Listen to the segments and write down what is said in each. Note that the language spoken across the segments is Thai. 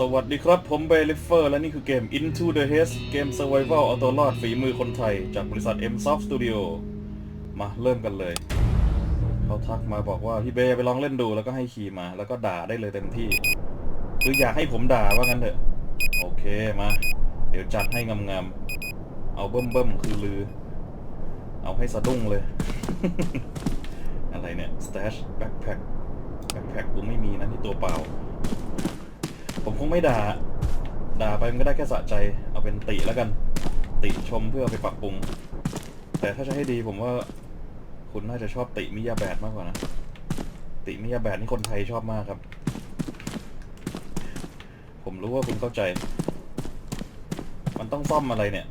สวัสดีครับผมเบลิเฟอร์และนี่คือเกม Into the Haze เกม Survival เอาตัวรอดฝีมือคนไทย จากบริษัท MSoft Studio มาเริ่มกันเลย เขาทักมาบอกว่า พี่เบย์ไปลองเล่นดูแล้วก็ให้ขี่มา แล้วก็ด่าได้เลยเต็มที่ คืออยากให้ผมด่าว่างั้นเถอะ โอเคมา เดี๋ยวจัดให้งามๆ เอาเบิ่มๆ คือลือ เอาให้สะดุ้งเลย อะไรเนี่ย stash backpack backpack กูไม่มีนะนี่ตัวเปล่า ผมคงไม่ด่า ด่าไปมันก็ได้แค่สะใจ เอาเป็นติแล้วกัน ติชมเพื่ออไปปรับปรุง แต่ถ้าจะให้ดีผมว่า คุณน่าจะชอบติมิยาแบดมากกว่านะ ติมิยาแบดนี่คนไทยชอบมากครับ ผมรู้ว่าคุณเข้าใจ มันต้องซ่อมอะไรเนี่ย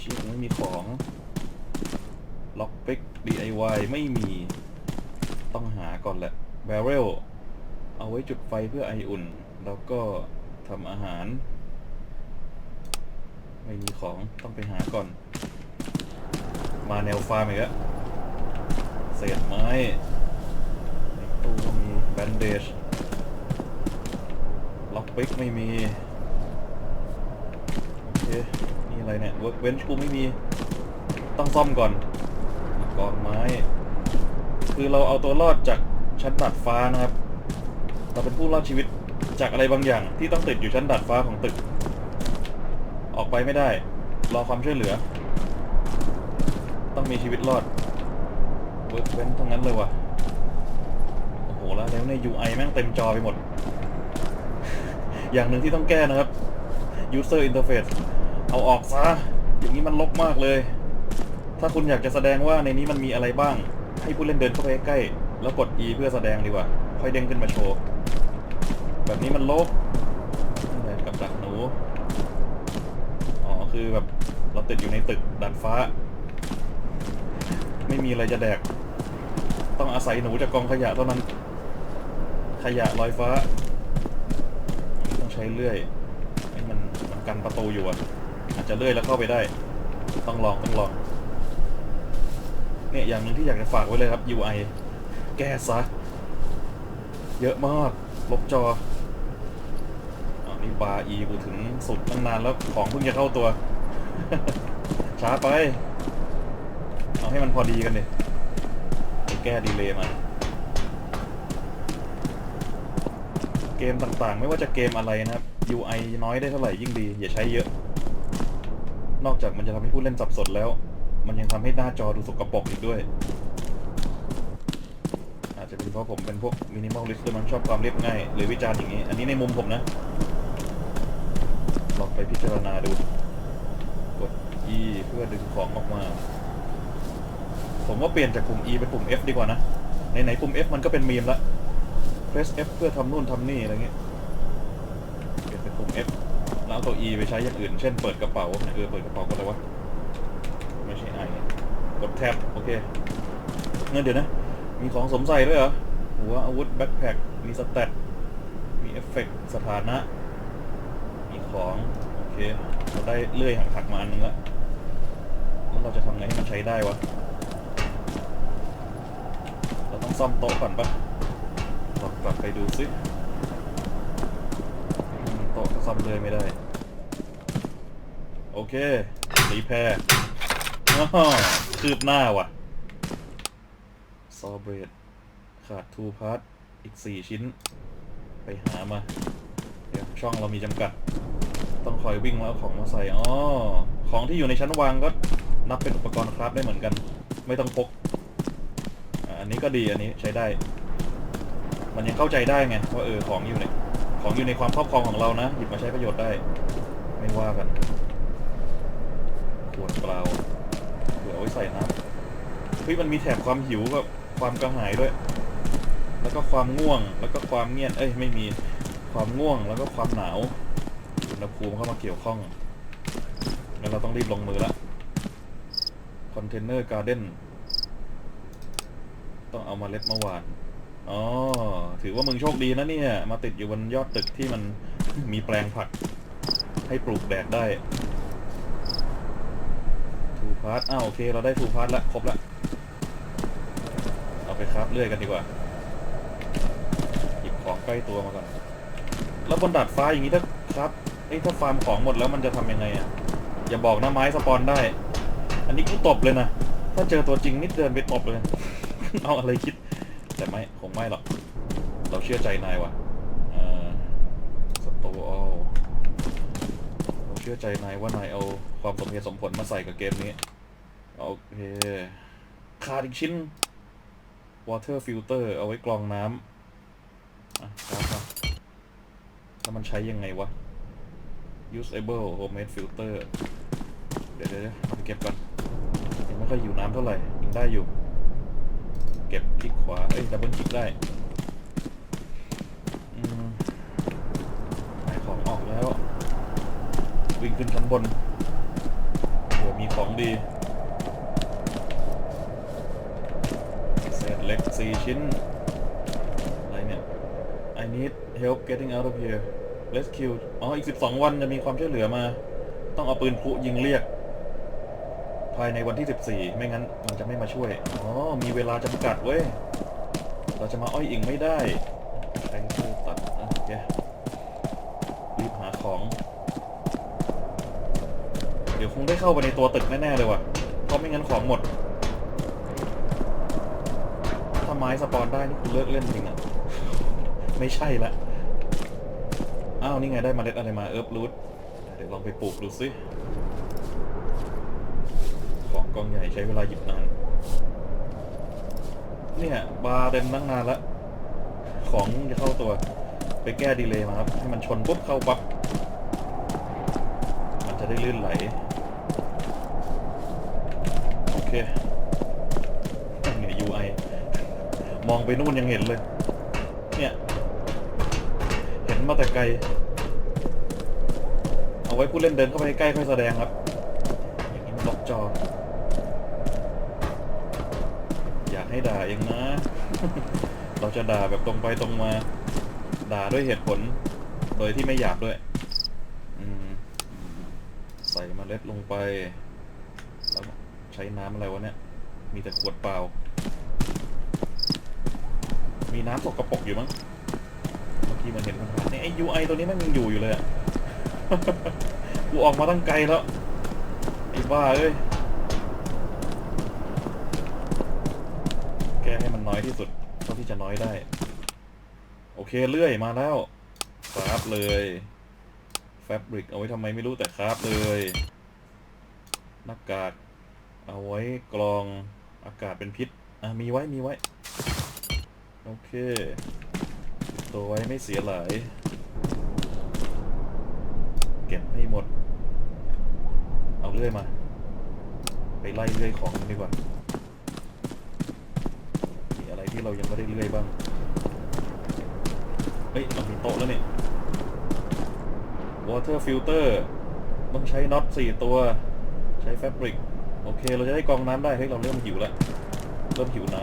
ชี้ผมไม่มีของล็อกปิก DIY ไม่มีต้องหาก่อนแหละ b a r r e l เอาไว้จุดไฟเพื่อไออุ่น แล้วก็ทำอาหาร ไม่มีของต้องไปหาก่อน มาแนวฟาร์มอีกแล้วเศษไม้ในตู้ก็มีแบนเดจล็อกปิกไม่มี โอเค นี่อะไรเนี่ย workbench กูไม่มี ต้องซ่อมก่อนกองไม้ คือเราเอาตัวรอดจากชั้นดาดฟ้านะครับ เราเป็นผู้รอดชีวิต จากอะไรบางอย่างที่ต้องติดอยู่ชั้นดาดฟ้าของตึก ออกไปไม่ได้ รอความช่วยเหลือ ต้องมีชีวิตรอดเวิร์กเว้นทั้งนั้นเลยว่ะ โอ้โหแล้วแล้วใน UI แม่งเต็มจอไปหมด อย่างหนึ่งที่ต้องแก้นะครับ User Interface เอาออกซะ อย่างนี้มันลกมากเลย ถ้าคุณอยากจะแสดงว่าในนี้มันมีอะไรบ้าง ให้ผู้เล่นเดินเข้าไปใกล้ แล้วกด E เพื่อแสดงดีกว่า ค่อยเด้งขึ้นมาโชว์ แบบนี้มันลบนี่แหละกับดักหนู อ๋อ คือแบบเราติดอยู่ในตึกดันฟ้า ไม่มีอะไรจะแดก ต้องอาศัยหนูจากกองขยะเท่านั้น ขยะลอยฟ้า ต้องใช้เลื่อยให้มันมันกันประตูอยู่อะ อาจจะเลื่อยแล้วเข้าไปได้ ต้องลองต้องลอง เนี่ยอย่างหนึ่งที่อยากจะฝากไว้เลยครับ UI แก้ซะ เยอะมาก ลบจอ บาร์ E กูถึงสุดตั้งนานแล้วของเพิ่งจะเข้าตัว ช้าไป เอาให้มันพอดีกันดิไปแก้ดีเลย์มาเกมต่างๆ ไม่ว่าจะเกมอะไรนะครับ UI น้อยได้เท่าไหร่ยิ่งดี อย่าใช้เยอะ นอกจากมันจะทำให้ผู้เล่นสับสนแล้ว มันยังทำให้หน้าจอดูสกปรกอีกด้วย อาจจะเป็นเพราะผมเป็นพวกมินิมอลลิสต์ด้วยมันชอบความเรียบง่าย หรือวิจารณ์อย่างนี้ อันนี้ในมุมผมนะ ไปพิจารณาดู กด E เพื่อดึงของออกมา ผมว่าเปลี่ยนจากปุ่ม E เป็นปุ่ม F ดีกว่านะ ไหนๆปุ่ม F มันก็เป็นมีมละ press F เพื่อทำนู่นทำนี่อะไรเงี้ย เปลี่ยนเป็นปุ่ม F แล้วตัว E ไปใช้อย่างอื่น เช่นเปิดกระเป๋าเออเปิดกระเป๋าก็อะไรวะ ไม่ใช่ไอกดแท็บโอเคเงั้นเดี๋ยวนะ มีของสมใส่ด้วยเหรอ หัวอาวุธแบ็คแพ็คมีสแตทมีเอฟเฟกต์สถานะ มีของ เคเราได้เลื่อยหักมาอันนึงละแล้วเราจะทำไงให้มันใช้ได้วะ เราต้องซ่อมโต๊ะก่อนปะลองกลับไปดูซิโต๊ะก็ซ่อมเลยไม่ได้ โอเครีแพร์อ้คืบหน้าว่ะซอเบรดขาดทูพาร์ทอีก4ชิ้น ไปหามา เดี๋ยวช่องเรามีจำกัด ต้องคอยวิ่งแล้วเอาของมาใส่อ๋อของที่อยู่ในชั้นวางก็นับเป็นอุปกรณ์คราฟได้เหมือนกัน ไม่ต้องพกอันนี้ก็ดีอันนี้ใช้ได้ มันยังเข้าใจได้ไงว่าเออของอยู่ในของอยู่ในความครอบครองของเรานะหยิบมาใช้ประโยชน์ได้ ไม่ว่ากันขวดเปล่าเผื่อเอาไว้ใส่น้ำเฮ้ยมันมีแถบความหิวกับความกระหายด้วย แล้วก็ความง่วงแล้วก็ความเงียบเอ้ยไม่มีความง่วงแล้วก็ความหนาว อุณหภูมิเข้ามาเกี่ยวข้องงั้นเราต้องรีบลงมือละคอนเทนเนอร์การ์เด้นต้องเอามาเล็ดมาหวานอ๋อ ถือว่ามึงโชคดีนะเนี่ย มาติดอยู่บนยอดตึกที่มันมีแปลงผัก ให้ปลูกแดดได้ทูพาร์ทอ้าวโอเค เราได้ทูพาร์ทละครบละเอาไปคราฟเรื่อยกันดีกว่า หยิบของใกล้ตัวมาก่อน แล้วบนดาดฟ้าอย่างนี้ถ้าครับ ไอ้ยถ้าฟาร์มของหมดแล้วมันจะทำยังไงอะ อย่าบอกนะไม้สปอนได้ อันนี้กูตบเลยนะ ถ้าเจอตัวจริงนิดเดินไปตบเลย เอาอะไรคิด แต่ไม่คงไม่หรอก เราเชื่อใจนายว่ะอ่าสโตเอาเราเชื่อใจนายว่านายเอาความสมเหตุสมผลมาใส่กับเกมนี้ โอเคขาดอีกชิ้น water filter เอาไว้กรองน้ำอะครับแล้วมันใช้ยังไงวะ usable homemade filter เดี๋ยวเดี๋ยวเดี๋ยวเอาเก็บก่อนยังไม่ค่อยอยู่น้ำเท่าไหร่ยังได้อยู่ เก็บคลิกขวา เอ้ยดับเบิลคลิกได้อืมขายของออกแล้ว วิ่งขึ้นชั้นบนเผื่อมีของดีเศษเหล็กสี่ชิ้น อะไรเนี่ย I need help getting out of here rescue อ๋อ อีก 12 วันจะมีความช่วยเหลือมา ต้องเอาปืนพลุยิงเรียก ภายในวันที่ 14 ไม่งั้นมันจะไม่มาช่วย อ๋อ มีเวลาจำกัดเว้ย เราจะมาอ้อยอิงไม่ได้ใช้ชื่อตัดโอเครีบหาของ เดี๋ยวคงได้เข้าไปในตัวตึกแน่ ๆ เลยว่ะ เพราะไม่งั้นของหมด ถ้าไม้สปอนได้นี่คุณเลิกเล่นจริงอะ ไม่ใช่ละ อ้าว นี่ไงได้เมล็ดอะไรมาเอิร์ฟรูทเดี๋ยวลองไปปลูกดูสิของกองใหญ่ใช้เวลาหยิบนานเนี่ยบาร์เต็มตั้งนานละของจะเข้าตัวไปแก้ดีเลย์มาครับ ให้มันชนปุ๊บเข้าปั๊บมันจะได้ลื่นไหล โอเคนั่นไง UI มองไปนู่นยังเห็นเลย มาแต่ไกล เอาไว้ผู้เล่นเดินเข้าไปใกล้ค่อยแสดงครับ อย่างนี้มันล็อกจอ อยากให้ด่าเองนะ เราจะด่าแบบตรงไปตรงมา ด่าด้วยเหตุผล โดยที่ไม่หยาบด้วยอืมใส่เมล็ดลงไป แล้วใช้น้ำอะไรวะเนี่ย มีแต่ขวดเปล่า มีน้ำสกปรกอยู่มั้งเมื่อ กี้มันเห็นผ่านๆนี่ไอ้ UI ตัวนี้แมันยังอยู่อยู่เลยอะ กูออกมาตั้งไกลแล้ว ไอ้บ้าเอ้ย แกให้มันน้อยที่สุดเท่าที่จะน้อยได้ โอเคเลื่อยมาแล้วคราฟเลยแฟบริกเอาไว้ทำไมไม่รู้แต่คราฟเลยหน้ากากเอาไว้กรองอากาศเป็นพิษ อะ มีไว้มีไว้ โอเค ตัวไว้ไม่เสียหลายเก็บให้หมด เอาเลื่อยมา ไปไล่เลื่อยของดีกว่า มีอะไรที่เรายังไม่ได้เลื่อยบ้าง เฮ้ยเรามีโต๊ะแล้วนี่ water filter ต้องใช้น็อตสี่ตัว ใช้แฟบริก โอเค เราจะได้กองน้ำได้ เฮ้ย เราเริ่มหิวแล้ว เริ่มหิวน้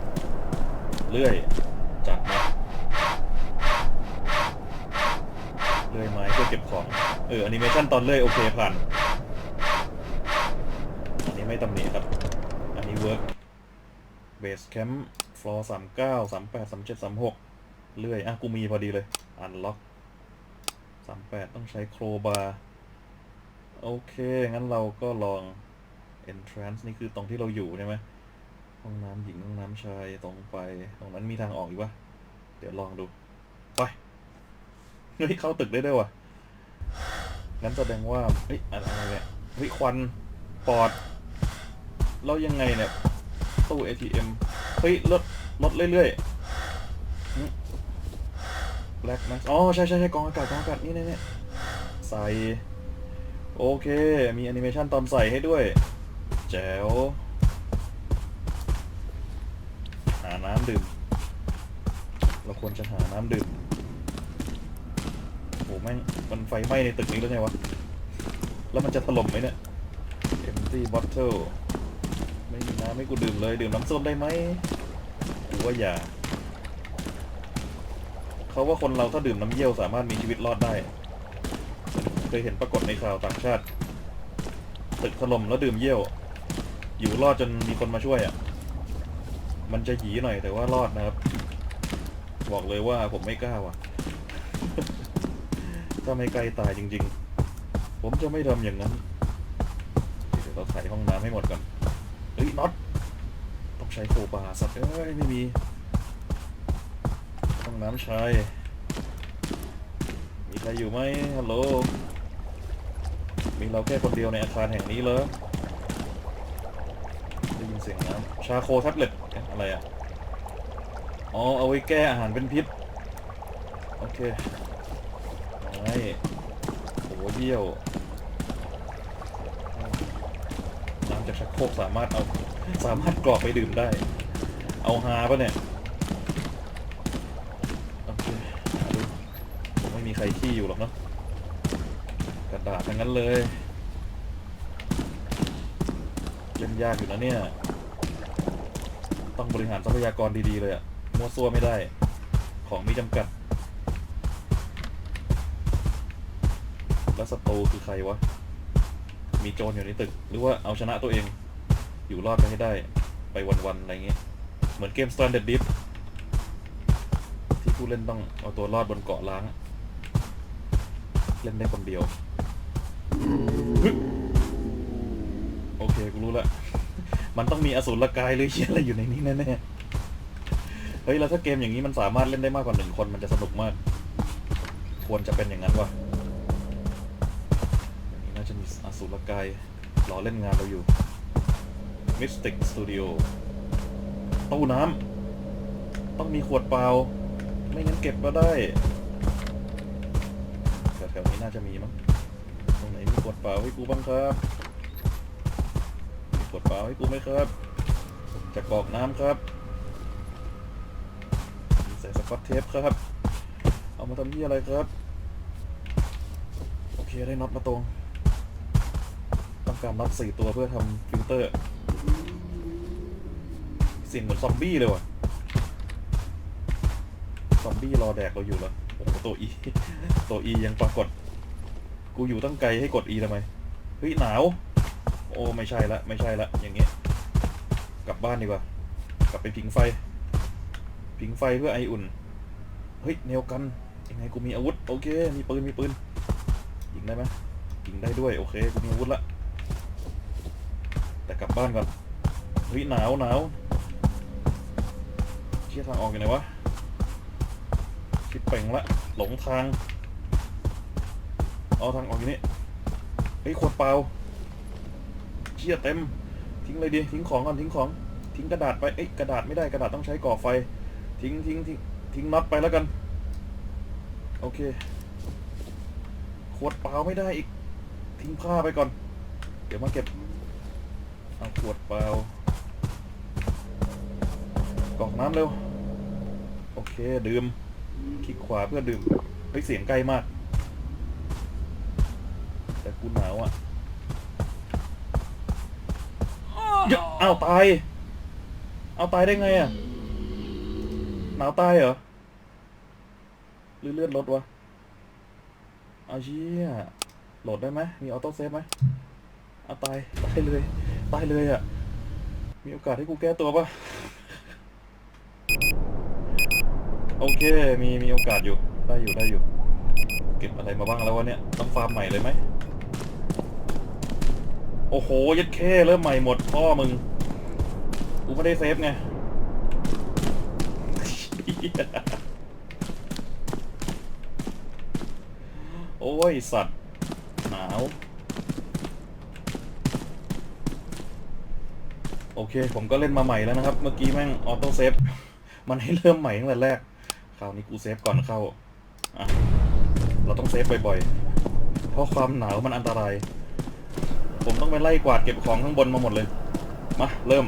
ำเลื่อย จัดมาเลื่อยไม้เพื่อเก็บของ เออแอนิเมชันตอนเลื่อยโอเคผ่าน อันนี้ไม่ตำหนิครับ อันนี้เวิร์กเบสแคมป์ฟลอร์สามเก้าสามแปดสามเจ็ดสามหกเลื่อย อะ กูมีพอดีเลย อันล็อกสามแปดต้องใช้โครบาร์ โอเค งั้นเราก็ลอง entrance นี่คือตรงที่เราอยู่ใช่ไหมห้องน้ำหญิงห้องน้ำชายตรงไป ตรงนั้นมีทางออกอยู่ปะเดี๋ยวลองดู ไป เฮ้ย เข้าตึกได้ด้วยวะ งั้นแสดงว่าเฮ้ยอะไรเนี่ยเฮ้ยควันปอด แล้วยังไงเนี่ย ตู้ ATM เฮ้ยลดลดเรื่อยๆ Black Max อ๋อ ใช่ใช่ใช่กองอากาศกองอากาศนี่นี่นี่ใส่ โอเค มีแอนิเมชันตอนใส่ให้ด้วย แจ๋วหาน้ำดื่ม เราควรจะหาน้ำดื่ม โหแม่งมันไฟไหม้ในตึกนี้แล้วไงวะ แล้วมันจะถล่มไหมเนี่ย empty bottle ไม่มีน้ำให้กูดื่มเลย ดื่มน้ำส้มได้ไหมกูว่าอย่า เขาว่าคนเราถ้าดื่มน้ำเยี่ยวสามารถมีชีวิตรอดได้ เคยเห็นปรากฏในข่าวต่างชาติ ตึกถล่มแล้วดื่มเยี่ยว อยู่รอดจนมีคนมาช่วยอะ มันจะหยีหน่อยแต่ว่ารอดนะครับ บอกเลยว่าผมไม่กล้าว่ะ ถ้าไม่ใกล้ตายจริง ๆ ผมจะไม่ทำอย่างนั้น เดี๋ยวเราถ่ห้องน้ำให้หมดก่อน เฮ้ยน็อต ต้องใช้โคบาสัตว์เอ้ย ไม่มี ห้องน้ำชาย มีใครอยู่ไหมฮัลโหล มีเราแค่คนเดียวในอาคารแห่งนี้เหรอได้ยินเสียงน้ำชาโคแท็บเล็ตอะไรอะ อ๋อ เอาไว้แก้อาหารเป็นพิษ โอเค โหเยี่ยวน้ำจากชักโครกสามารถเอาสามารถกรอกไปดื่มได้ เอาฮาปะเนี่ยโอเคไม่มีใครขี้อยู่หรอกเนาะกระดาษทั้งนั้นเลยเล่นยากอยู่นะเนี่ย ต้องบริหารทรัพยากรดีๆเลยอะมั่วซั่วไม่ได้ ของมีจำกัด แล้วศัตรูคือใครวะ มีโจรอยู่ในตึก หรือว่าเอาชนะตัวเอง อยู่รอดไปให้ได้ ไปวันๆอะไรเงี้ย เหมือนเกม Stranded Deep ที่ผู้เล่นต้องเอาตัวรอดบนเกาะล้าง เล่นได้คนเดียว โอเค กูรู้ละ มันต้องมีอสูรกายหรือเชี่ยอะไรอยู่ในนี้แน่ๆ เฮ้ย แล้วถ้าเกมอย่างนี้มันสามารถเล่นได้มากกว่าหนึ่งคนมันจะสนุกมาก ควรจะเป็นอย่างนั้นวะ มีอสูรกายรอเล่นงานเราอยู่ Mystic Studio ตู้น้ำต้องมีขวดเปล่า ไม่งั้นเก็บก็ได้แถวๆนี้น่าจะมีมั้งตรงไหนมีขวดเปล่าให้กูบ้างครับ มีขวดเปล่าให้กูไหมครับจะกรอกน้ำครับใส่สกอตเทปครับ เอามาทำที่อะไรครับ โอเคได้น็อตมาตรง การน็อตสี่ตัวเพื่อทำฟิลเตอร์สียงเหมือนซอมบี้เลยว่ะ ซอมบี้รอแดกเราอยู่แล้วโอ้โหตัวอีตัวอียังปรากฏ กูอยู่ตั้งไกลให้กด E ทำไม เฮ้ย หนาว โอ้ ไม่ใช่ละ ไม่ใช่ละ อย่างเงี้ย กลับบ้านดีกว่า กลับไปผิงไฟ ผิงไฟเพื่อไออุ่น เฮ้ยแนวกัน ยังไงกูมีอาวุธ โอเค มีปืน มีปืน ยิงได้ไหมยิงได้ด้วย โอเค กูมีอาวุธละ แต่กลับบ้านก่อนเฮ้ยหนาวหนาวเชี่ยทางออกอยู่ไหนวะคิดเป่งละหลงทางเอาทางออกอยู่นี่เฮ้ยขวดเปล่าเชี่ยเต็ม ทิ้งเลยดิทิ้งของก่อนทิ้งของ ทิ้งกระดาษไปเอ้ยกระดาษไม่ได้กระดาษต้องใช้ก่อไฟ ทิ้งทิ้งทิ้งทิ้งน็อตไปแล้วกันโอเคขวดเปล่าไม่ได้อีก ทิ้งผ้าไปก่อน เดี๋ยวมาเก็บ เอาขวดเปล่ากรอกน้ำเร็ว โอเค ดื่ม คลิกขวาเพื่อดื่มเฮ้ยเสียงใกล้มาก แต่กูหนาวอะเยอะอ้าวตาย เอาตายได้ไงอะ หนาวตายเหรอ หรือเลือดลดวะ เอาเชี่ยโหลดได้ไหม มีออโต้เซฟไหม เอาตาย ตายเลย ตายเลยอะ มีโอกาสให้กูแก้ตัวปะโอเค มีมีโอกาสอยู่ ได้อยู่ได้อยู่ เก็บอะไรมาบ้างแล้ววะเนี่ย ต้องฟาร์มใหม่เลยไหม โอ้โห ยัดแค่เริ่มใหม่หมดพ่อมึง กูไม่ได้เซฟไงโอ้ย สัตว์ หนาว โอ เคผมก็เล่นมาใหม่แล้วนะครับ เมื่อกี้แม่งออโต้เซฟมันให้เริ่มใหม่ตั้งแต่แรก คราวนี้กูเซฟก่อนเข้าอะเราต้องเซฟบ่อยๆ เพราะความหนาวมันอันตราย ผมต้องไปไล่กวาดเก็บของข้างบนมาหมดเลย มาเริ่ม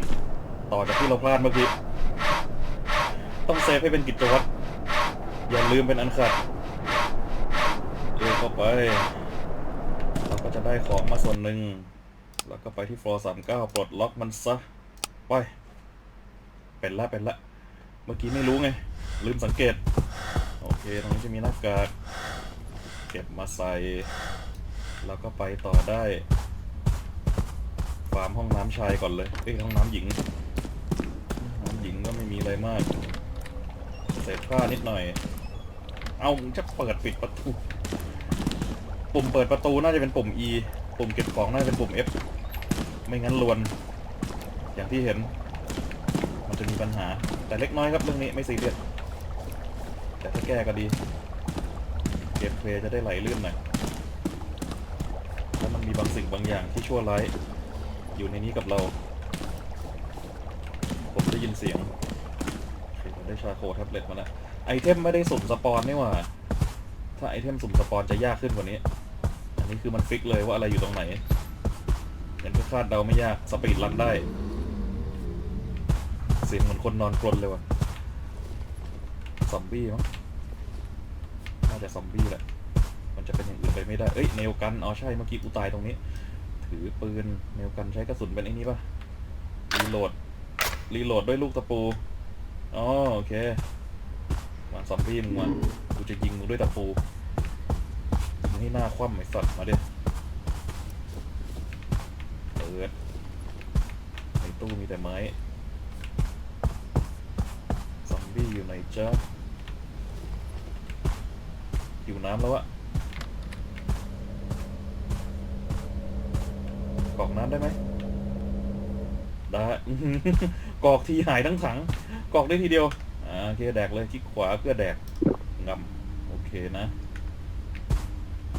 ต่อจากที่เราพลาดเมื่อกี้ ต้องเซฟให้เป็นกิจวัตร อย่าลืมเป็นอันขาดเร็วเข้าไป เราก็จะได้ของมาส่วนหนึ่ง แล้วก็ไปที่ฟลอร์สามเก้าปลดล็อกมันซะ ไป เป็นละเป็นละ เมื่อกี้ไม่รู้ไง ลืมสังเกต โอเค ตรงนี้จะมีหน้ากาก เก็บมาใส่ แล้วก็ไปต่อได้ฟาร์มห้องน้ำชายก่อนเลย เอ้ย ห้องน้ำหญิงห้องน้ำหญิงก็ไม่มีอะไรมาก เศษผ้านิดหน่อย เอาจะเปิดปิดประตู ปุ่มเปิดประตูน่าจะเป็นปุ่ม E ปุ่มเก็บของน่าจะเป็นปุ่ม F ไม่งั้นลวน อย่างที่เห็น มันจะมีปัญหา แต่เล็กน้อยครับเรื่องนี้ไม่ซีเรียสแต่ถ้าแก้ก็ดี เกมเพลย์จะได้ไหลลื่นหน่อยถ้ามันมีบางสิ่งบางอย่างที่ชั่วร้ายอยู่ในนี้กับเรา ผมได้ยินเสียงผมได้ชาโคแท็บเล็ตมาแล้วไอเทมไม่ได้สุ่มสปอนนี่หว่า ถ้าไอเทมสุ่มสปอนจะยากขึ้นกว่านี้ อันนี้คือมันฟิกเลยว่าอะไรอยู่ตรงไหน เห็นก็คาดเดาไม่ยาก สปีดรันได้ เสียงเหมือนคนนอนกรนเลยว่ะซอมบี้มั้งน่าจะซอมบี้แหละ มันจะเป็นอย่างอื่นไปไม่ได้ เอ้ยเนวกัน อ๋อใช่เมื่อกี้กูตายตรงนี้ ถือปืนเนวกันใช้กระสุนเป็นไอ้นี้ป่ะ รีโหลด รีโหลดด้วยลูกตะปู อ๋อโอเคมาซอมบี้มึงมากูจะยิงมึงด้วยตะปูมึงให้หน้าคว่ำไอ้สัตว์มาเดี๋ยเปิดในตู้มีแต่ไม้ บี้อยู่ไหนจ๊ะอยู่น้ำแล้วอะกรอกน้ำได้ไหมได้กรอกทีหายทั้งถังกรอกได้ทีเดียวอ่าโอเคแดกเลยคลิกขวาเพื่อแดกงำโอเคนะ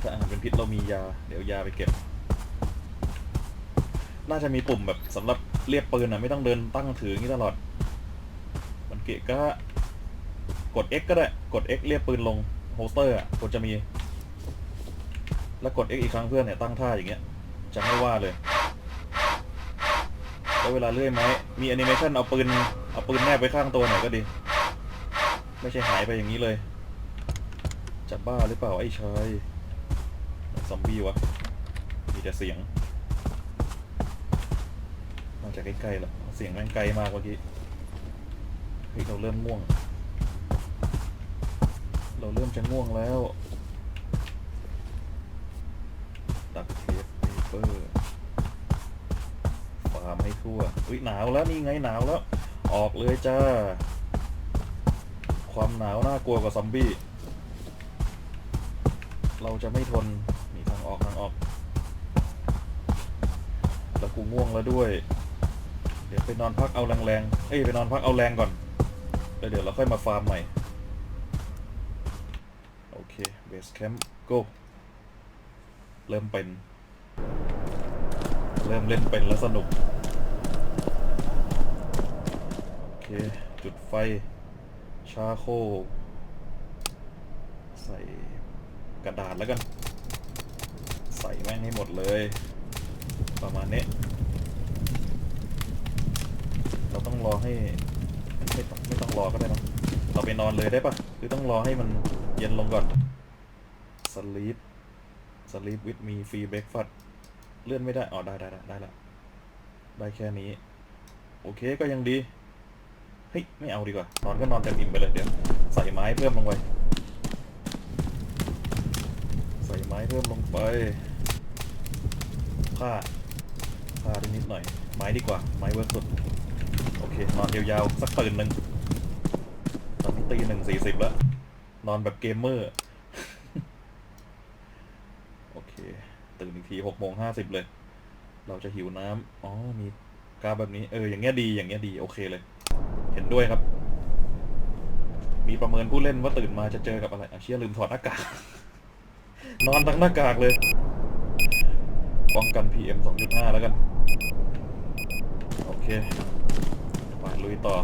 ถ้าอาหารเป็นพิษเรามียา เดี๋ยวยาไปเก็บ น่าจะมีปุ่มแบบสำหรับเรียบปืนอะ ไม่ต้องเดินตั้งถืออย่างนี้ตลอด มันเกะก็ กด X ก็ได้ กด X เรียบปืนลงโฮสเตอร์อะกดจะมี แล้วกด X อีกครั้งเพื่อนเนี่ยตั้งท่าอย่างเงี้ย จะไม่ว่าเลย แล้วเวลาเลื่อยไม้ มีแอนิเมชันเอาปืน เอาปืนแนบไปข้างตัวหน่อยก็ดี ไม่ใช่หายไปอย่างนี้เลย จะบ้าหรือเปล่าไอ้ชายซอมบี้วะ มีแต่เสียง มาจากใกล้ๆแล้วเสียงแม่งไกลมากเมื่อกี้เฮ้ยเราเริ่มง่วง เราเริ่มจะง่วงแล้วตัดเทปเปเปอร์ฟาร์มให้ทั่วอุ้ยหนาวแล้วนี่ไงหนาวแล้ว ออกเลยจ้า ความหนาวน่ากลัวกว่าซอมบี้ เราจะไม่ทนมีทางออกทางออก แล้วกูง่วงแล้วด้วย เดี๋ยวไปนอนพักเอาแรงๆ เอ้ยไปนอนพักเอาแรงก่อนแล้วเดี๋ยวเราค่อยมาฟาร์มใหม่ เบสแคมป์ go เริ่มเป็น เริ่มเล่นเป็นแล้วสนุก โอเค จุดไฟ ชาโค ใส่กระดาษแล้วกัน ใส่แม่งให้หมดเลย ประมาณนี้ เราต้องรอให้ ไม่ต้องไม่ต้องรอก็ได้นะเราไปนอนเลยได้ปะหรือต้องรอให้มันเย็นลงก่อน sleep sleep with me free breakfast เลื่อนไม่ได้อ๋อได้ได้ได้ได้ละได้แค่นี้ โอเคก็ยังดี เฮ้ย ไม่เอาดีกว่า นอนก็นอนเต็มอิ่มไปเลยเดี๋ยว ใส่ไม้เพิ่มลงไป ใส่ไม้เพิ่มลงไปผ้าผ้าได้นิดหน่อย ไม้ดีกว่า ไม้เวิร์กสุด โอเค นอนยาวๆ สักตื่นหนึ่งตอนนี้ตีหนึ่งสี่สิบแล้ว นอนแบบเกมเมอร์ โอเค ตื่นอีกทีหกโมงห้าสิบเลย เราจะหิวน้ำอ๋อมีกราฟแบบนี้เอออย่างเงี้ยดีอย่างเงี้ยดีโอเคเลย เห็นด้วยครับ มีประเมินผู้เล่นว่าตื่นมาจะเจอกับอะไรอะเชียลืมถอดหน้ากากนอนทั้งหน้ากากเลยป้องกัน PM 2.5 แล้วกัน โอเคไปลุยต่อ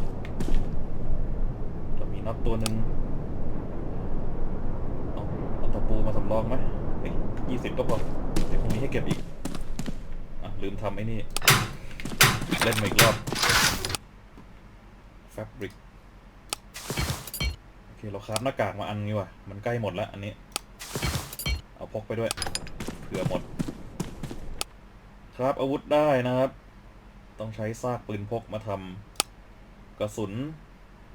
เรามีน็อตตัวหนึ่งเอาเอาตะปูมาสำรองไหมเฮ้ยยี่สิบก็พอ ดี๋ยวพรุ่งนี้ให้เก็บอีกอะลืมทำไอ้นี่ เล่นมาอีกรอบแฟบริกโอเคเราคราฟหน้ากากมาอันนี้ว่ะ มันใกล้หมดแล้วอันนี้ เอาพกไปด้วย เผื่อหมด ครับอาวุธได้นะครับ ต้องใช้ซากปืนพกมาทำกระสุน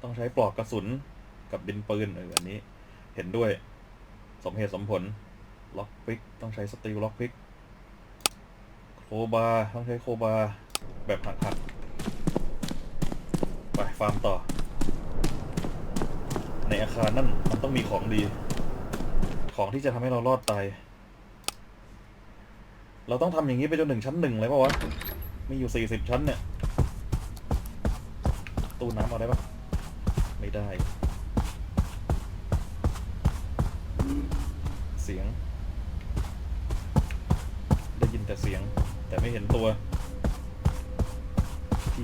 ต้องใช้ปลอกกระสุนกับดินปืนอันนี้ เห็นด้วย สมเหตุสมผล ล็อกพิกต้องใช้สตีลล็อกพิกโคบาต้องใช้โคบาแบบหักหักๆไปฟาร์มต่อ ในอาคารนั่นมันต้องมีของดี ของที่จะทำให้เรารอดตาย เราต้องทำอย่างนี้ไปจนถึงชั้นหนึ่งเลยปล่าวะ มีอยู่สี่สิบชั้นเนี่ย ตู้น้ำเอาได้ปะไม่ได้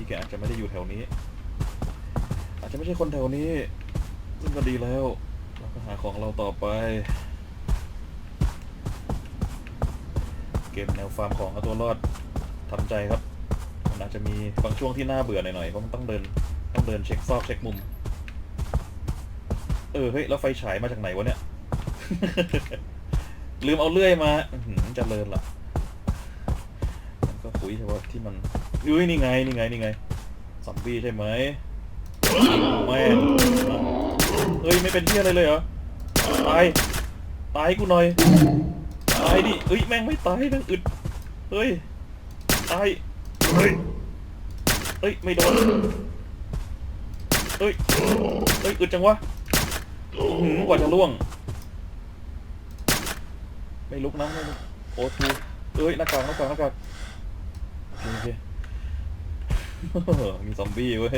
แกอาจจะไม่ได้อยู่แถวนี้ อาจจะไม่ใช่คนแถวนี้ ซึ่งก็ดีแล้ว เราก็หาของเราต่อไป เกมแนวฟาร์มของเอาตัวรอดทำใจครับ มันอาจจะมีบางช่วงที่น่าเบื่อหน่อยๆ เพราะมันต้องเดิน ต้องเดินเช็คซอกเช็คมุม เออ เฮ้ย แล้วไฟฉายมาจากไหนวะเนี่ย ลืมเอาเลื่อยมาจะเลินละ มันก็คุยเฉพาะที่มันอุ้ยนี่ไงนี่ไงนี่ไงซอมบี้ใช่ไหมแม่เฮ้ยไม่เป็นที่อะไรเลยเหรอตายตายกูหน่อยตายดิเฮ้ยแม่งไม่ตายแม่งอึดเฮ้ยตายเฮ้ยเฮ้ยไม่โดนเฮ้ยเฮ้ยอึดจังวะหือกว่าจะล่วง ไม่ลุกนะไม่ลุกโอ้ทูเอ้ยหน้ากากหน้ากากหน้ากาก โอเคโอเคมีซอมบี้เว้ย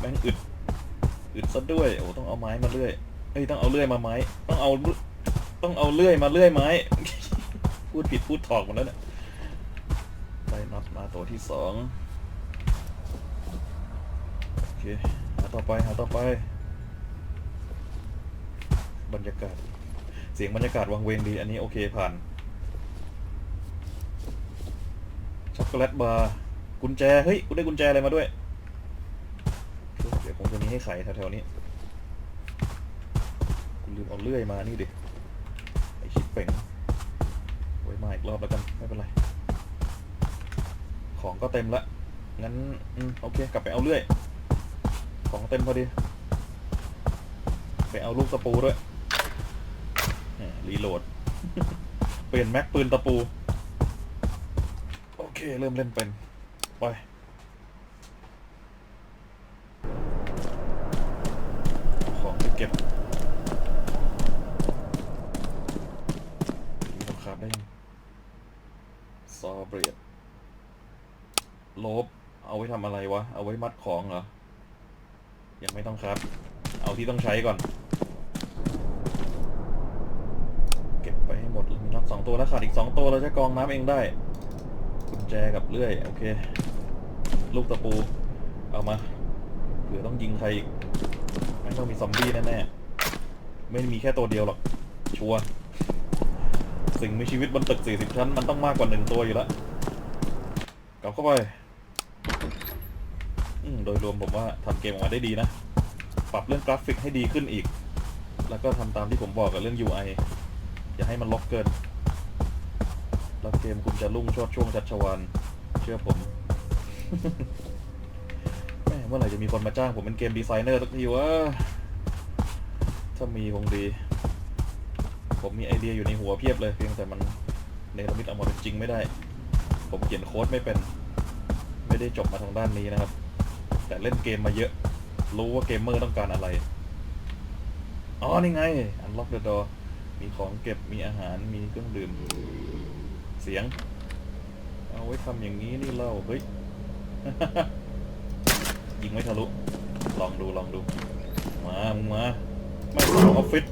แม่งอึดอึดซะด้วยโอ้ต้องเอาไม้มาเลื่อยเอ้ยต้องเอาเลื่อยมาไม้ ต้องเอาต้องเอาเลื่อยมาเลื่อยไม้ พูดผิดพูดถอกหมดแล้วเนี่ยได้น็อตมาตัวที่สองโอเคหาต่อไปหาต่อไป บรรยากาศ เสียงบรรยากาศวังเวงดี อันนี้โอเคผ่าน ช็อกโกแลตบาร์กุญแจ เฮ้ยกูได้กุญแจอะไรมาด้วย เดี๋ยวคงจะมีให้ไขแถวๆนี้กูลืมเอาเลื่อยมานี่ดิไอชิปเป่งไว้มาอีกรอบแล้วกัน ไม่เป็นไร ของก็เต็มละ งั้นอืมโอเค กลับไปเอาเลื่อย ของเต็มพอดี ไปเอาลูกตะปูด้วยรีโหลด เปลี่ยนแม็กปืนตะปู เคเริ่มเล่นเป็น ไป ของไปเก็บมีต้องครับได้ยังซอเบรดลบ เอาไว้ทำอะไรวะ เอาไว้มัดของเหรอ ยังไม่ต้องครับ เอาที่ต้องใช้ก่อน เก็บไปให้หมดมีน็อตสองตัวแล้วขาดอีกสองตัวเราจะกองน้ำเองได้ แจกับเลื่อย โอเค ลูกตะปู เอามาเผื่อต้องยิงใครอีกไม่ต้องมีซอมบี้แน่ๆไม่มีแค่ตัวเดียวหรอก ชัวร์สิ่งมีชีวิตบนตึก 40 ชั้น มันต้องมากกว่าหนึ่งตัวอยู่แล้วกลับเข้าไปอืโดยรวมผมว่าทำเกมออกมาได้ดีนะ ปรับเรื่องกราฟิกให้ดีขึ้นอีก แล้วก็ทำตามที่ผมบอกกับเรื่อง UI อย่าให้มันล็อกเกิน แล้วเกมคุณจะรุ่งชดช่วงชัชวานเชื่อผมแม่เมื่อไหร่จะมีคนมาจ้างผมเป็นเกมดีไซเนอร์สักทีวะถ้ามีคงดี ผมมีไอเดียอยู่ในหัวเพียบเลย เพียงแต่มันเนรมิตออกมาเป็นจริงไม่ได้ ผมเขียนโค้ดไม่เป็น ไม่ได้จบมาทางด้านนี้นะครับ แต่เล่นเกมมาเยอะ รู้ว่าเกมเมอร์ต้องการอะไรอ๋อนี่ไง Unlock the door มีของเก็บมีอาหารมีเครื่องดื่ม เสียง เอาไว้ทำอย่างนี้นี่เล่าเฮ้ย ยิงไม่ทะลุ ลองดูลองดู มามึงมา ไม่สาออฟฟิศ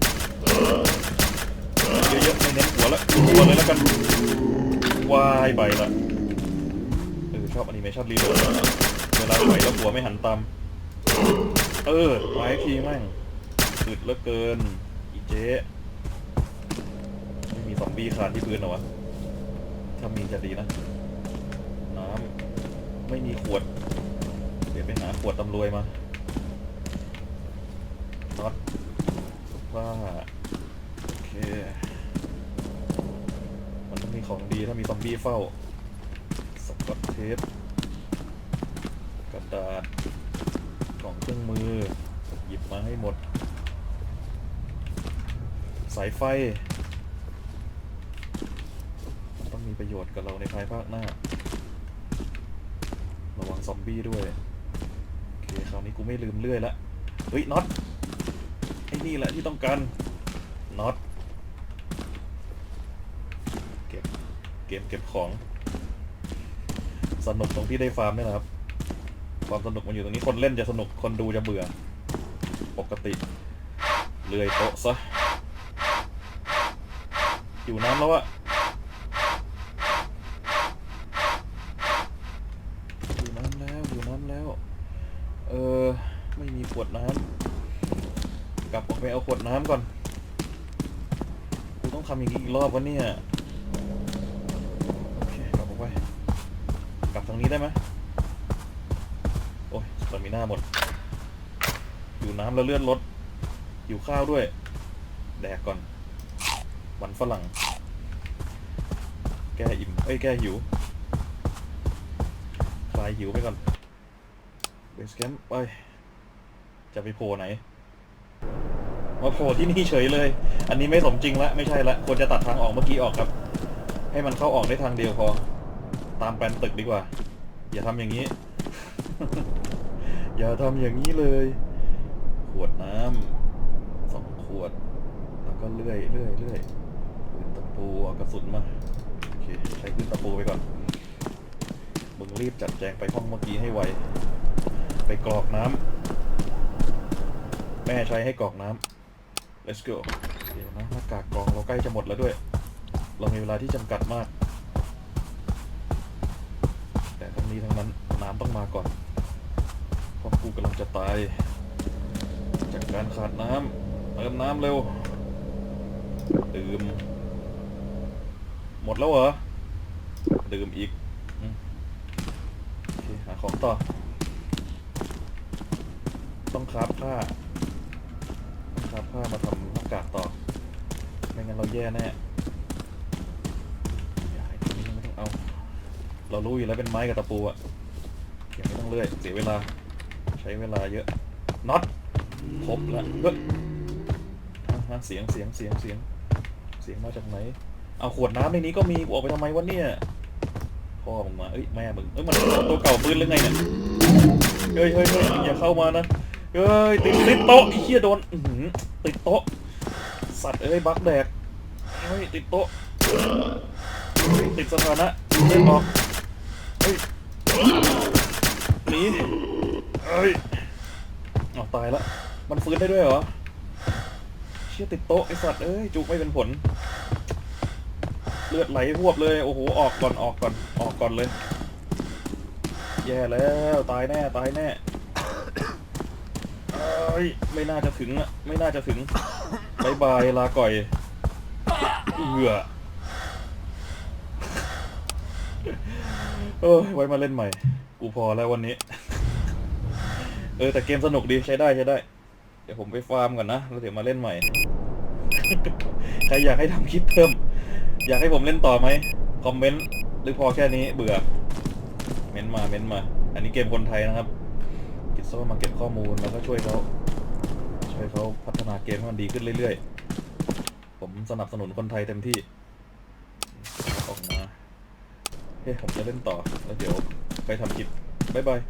เยอะๆไม่เน้นหัวละหัวเลยแล้วกันวายใบละเออชอบอนิเมชั่นรีโหลดเวลาไหวแล้วหัวไม่หันตามเออไม้ทีแม่งอึดเหลือเกิน อีเจ๊ไม่มีซอมบี้คานที่พื้นเหรอวะ ถ้ามีจะดีนะ น้ำไม่มีขวด เดี๋ยวไปหาขวดตำรวยมาน็อตว่าโอเค มันต้องมีของดีถ้ามีซอมบี้เฝ้า สกอตเทปกระดาษกล่องเครื่องมือ หยิบมาให้หมด สายไฟ ต้องมี ประโยชน์กับเราในภายภาคหน้า ระวังซอมบี้ด้วย โอเคคราวนี้กูไม่ลืมเลื่อยละเฮ้ยน็อตไอ้นี่แหละที่ต้องการน็อตเกมเก็บของ สนุกตรงที่ได้ฟาร์มนี่แหละครับ ความสนุกมันอยู่ตรงนี้คนเล่นจะสนุกคนดูจะเบื่อ ปกติเลื่อยโต๊ะซะอยู่น้ำแล้วอะอยู่น้ำแล้วอยู่น้ำแล้ว เออ ไม่มีขวดน้ำกลั บน้ำก่อน กูต้องทำอย่างนี้อีกรอบวะเนี่ย โอเคกลับออกไป กลับทางนี้ได้ไหมโอ้ยสตามิน่าหมด อยู่น้ำแล้วเลื่อนรถ อยู่ข้าวด้วย แดกก่อนมันฝรั่ง แก้อิ่ม เอ้ย แก้หิว คลายหิวไปก่อน เบสแคมป์ไป จะไปโผล่ไหน มาโผล่ที่นี่เฉยเลย อันนี้ไม่สมจริงละไม่ใช่ละควรจะตัดทางออกเมื่อกี้ออกครับ ให้มันเข้าออกได้ทางเดียวพอ ตามแปลนตึกดีกว่า อย่าทำอย่างนี้ อย่าทำอย่างนี้เลย ขวดน้ำสองขวด แล้วก็เลื่อยเลื่อยเลื่อยปืนตะปูเอากระสุนมาโอเคใช้ปืนตะปูไปก่อนมึงรีบจัดแจงไปห้องเมื่อกี้ให้ไว ไปกรอกน้ำแม่ใช้ให้กรอกน้ำ let's go เดี๋ยวนะหน้ากากกองเราใกล้จะหมดแล้วด้วย เรามีเวลาที่จำกัดมาก แต่ทั้งนี้ทั้งนั้นน้ำต้องมาก่อนเพราะกูกำลังจะตาย จากการขาดน้ำเติมน้ำเร็วดื่ม หมดแล้วเหรอ ดื่มอีกอืมโอเคหาของต่อ ต้องคราฟผ้า คราฟผ้ามาทำหน้ากากต่อ ไม่งั้นเราแย่แน่อย่าให้ตัวนี้ยังไม่ต้องเอา เรารู้อยู่แล้วเป็นไม้กับตะปูอะยังไม่ต้องเลื่อยเสียเวลา ใช้เวลาเยอะน็อตครบแล้วเฮ้ยอะฮะเสียงเสียงเสียงเสียงเสียงมาจากไหน เอาขวดน้ำในนี้ก็มีกูออกไปทำไมวะเนี่ยพ่อมึงมา เอ้ยแม่มึง เอ้ยมันตัวเก่าปืนหรือไงเนี่ย เฮ้ยเฮ้ยเฮ้ยอย่าเข้ามานะ เฮ้ยติดติดโต๊ะไอ้เหี้ยโดนอื้อหือติดโต๊ะสัตว์เอ้ยบักแดกเฮ้ยติดโต๊ะติดสถานะเล่นออกเฮ้ยหนีเฮ้ยเอตายละมันฟื้นได้ด้วยเหรอเชี่ยติดโต๊ะไอสัตว์เอ้ยจุกไม่เป็นผล เลือดไหลพวบเลยโอ้โหออกก่อนออกก่อนออกก่อนเลย แย่แล้วตายแน่ตายแน่ เอ้ย ไม่น่าจะถึงอะไม่น่าจะถึงบายบายลาก่อยเอือเออไว้มาเล่นใหม่ กูพอแล้ววันนี้ เออแต่เกมสนุกดีใช้ได้ใช้ได้ เดี๋ยวผมไปฟาร์มก่อนนะแล้วเดี๋ยวมาเล่นใหม่ ใครอยากให้ทำคลิปเพิ่ม อยากให้ผมเล่นต่อไหมคอมเมนต์หรือพอแค่นี้เบื่อ เม้นมาเม้นมา อันนี้เกมคนไทยนะครับกิจโซ่มาเก็บข้อมูลแล้วก็ช่วยเขา ให้เขาพัฒนาเกมให้มันดีขึ้นเรื่อยๆ ผมสนับสนุนคนไทยเต็มที่ ออกมาเฮ้ยผมจะเล่นต่อ แล้วเดี๋ยวไปทำคลิป บ๊ายบาย